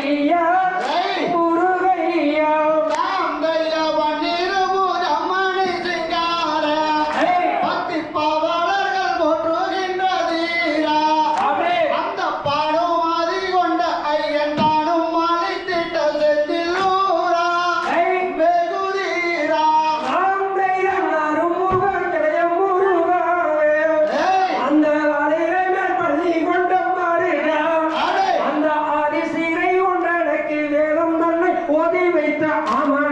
Hallelujah. ஆமா.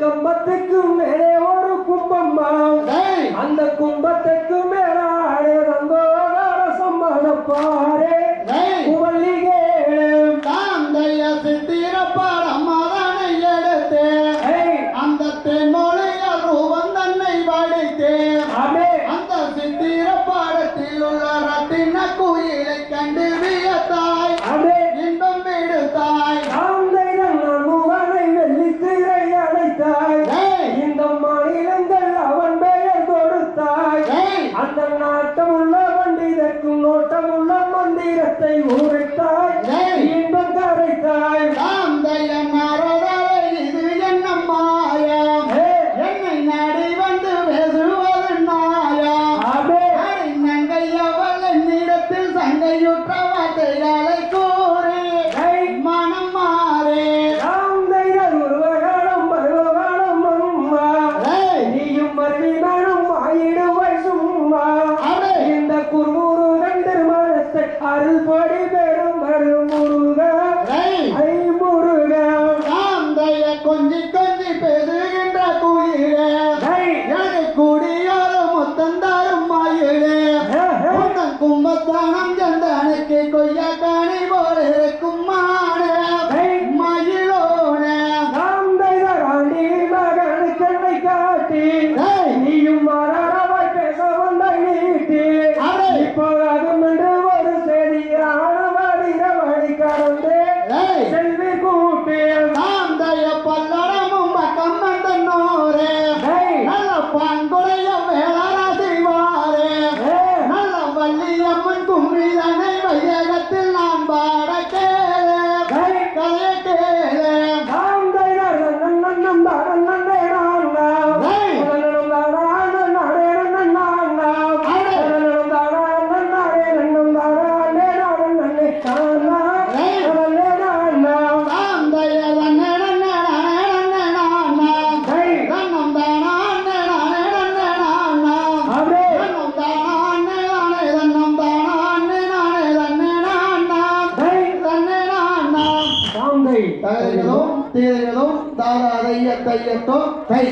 கம்பத்துக்கு மேலே ஒரு கும்பம்மா அந்த கு அந்த நாட்டமுள்ள பண்டிதர்க்கும் நோட்டமுள்ள மந்திரத்தை ஊரைத்தாய் இன்பம் கரைத்தாய் இது என்ன மாயா என்னை நாடி வந்து பேசுவது நாயா நங்கையவள் என்னிடத்தில் தீரைகளும் தாராத ஐயத்தையத்தோ கை